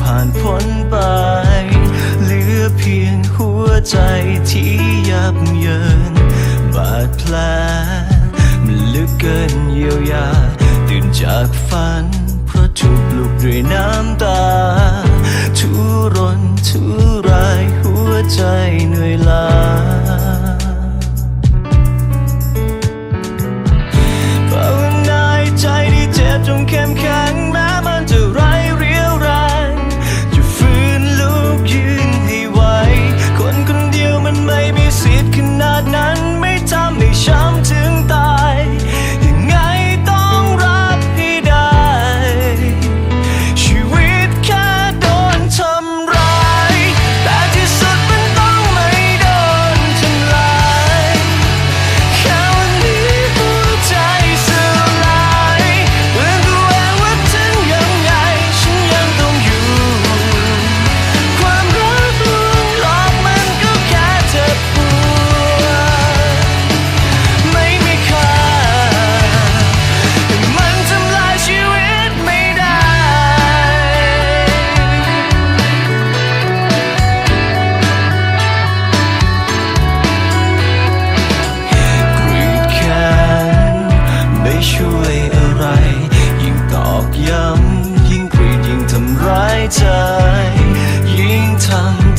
ผ่านพ้นไป เหลือเพียงหัวใจที่ยับเยิน บาดแผลมันลึกเกินเยียวยา ตื่นจากฝันเพราะถูกปลุกด้วยน้ำ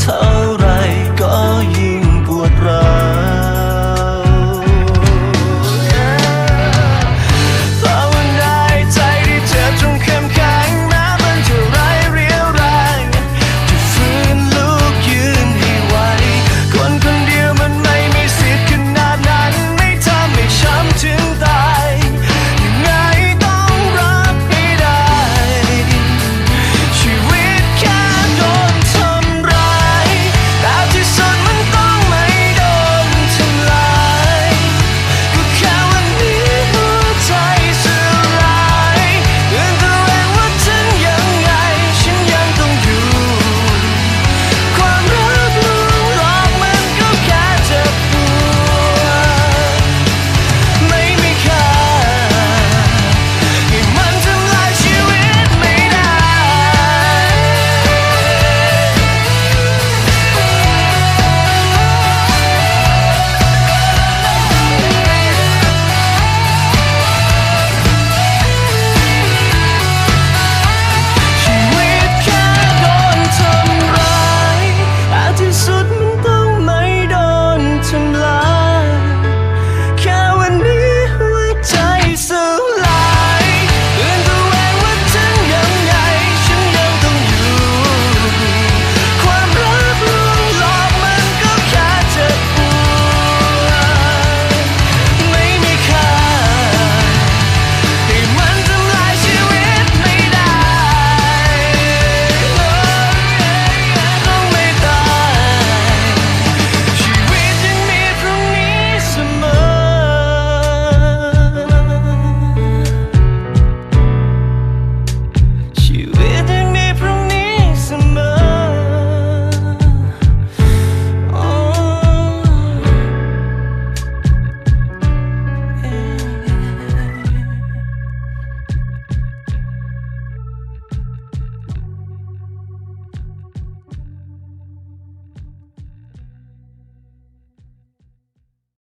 Oh.